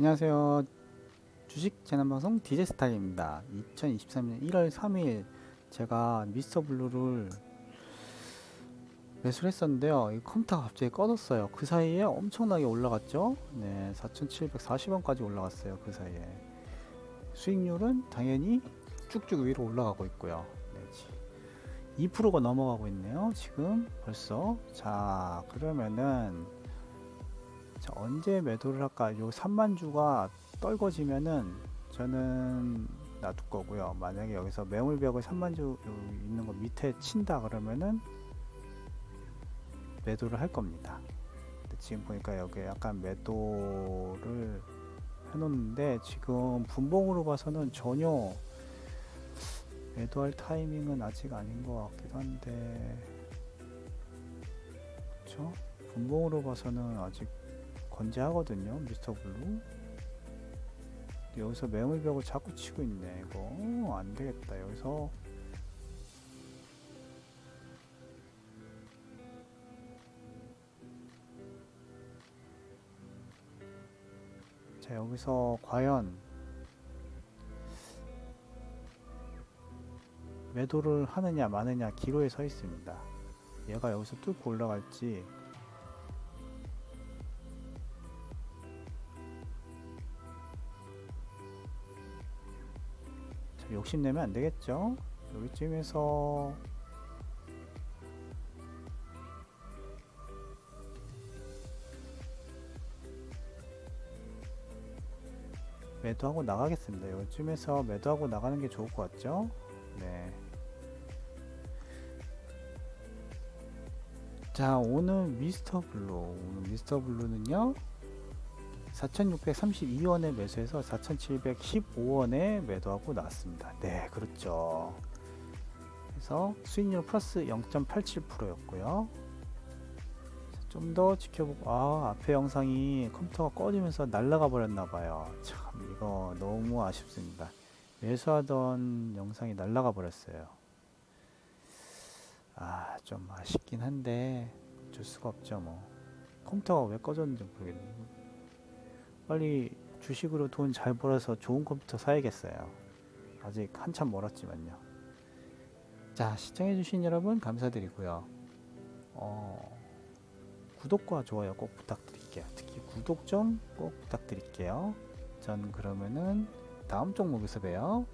안녕하세요. 주식 재난방송 디제스타입니다. 2023년 1월 3일 제가 미스터 블루를 매수를 했었는데요. 이 컴퓨터가 갑자기 꺼졌어요. 그 사이에 엄청나게 올라갔죠. 네, 4,740원까지 올라갔어요. 그 사이에. 수익률은 당연히 쭉쭉 위로 올라가고 있고요. 네, 2%가 넘어가고 있네요. 지금 벌써. 자, 그러면은 자, 언제 매도를 할까? 요 3만 주가 떨궈지면은 저는 놔둘 거고요. 만약에 여기서 매물벽을 3만 주요 있는 거 밑에 친다 그러면은 매도를 할 겁니다. 지금 보니까 여기 약간 매도를 해놓는데 지금 분봉으로 봐서는 전혀 매도할 타이밍은 아직 아닌 것 같기도 한데 그렇죠? 분봉으로 봐서는 아직 건재하거든요 미스터 블루. 여기서 매물벽을 자꾸 치고 있네 이거. 어, 안되겠다 여기서. 자 여기서 과연 매도를 하느냐 마느냐 기로에 서 있습니다. 얘가 여기서 뚫고 올라갈지 욕심내면 안 되겠죠? 여기쯤에서 매도하고 나가겠습니다. 여기쯤에서 매도하고 나가는 게 좋을 것 같죠? 네. 자, 오늘 미스터 블루. 오늘 미스터 블루는요. 4,632원에 매수해서 4,715원에 매도하고 나왔습니다. 네, 그렇죠. 그래서 수익률 플러스 0.87%였고요. 좀 더 지켜보고 아 앞에 영상이 컴퓨터가 꺼지면서 날라가 버렸나 봐요. 참 이거 너무 아쉽습니다. 매수하던 영상이 날라가 버렸어요. 아 좀 아쉽긴 한데 어쩔 수가 없죠 뭐. 컴퓨터가 왜 꺼졌는지 모르겠네요. 빨리 주식으로 돈 잘 벌어서 좋은 컴퓨터 사야겠어요. 아직 한참 멀었지만요. 자, 시청해주신 여러분 감사드리고요. 어, 구독과 좋아요 꼭 부탁드릴게요. 특히 구독 좀 꼭 부탁드릴게요. 전 그러면은 다음 종목에서 봬요.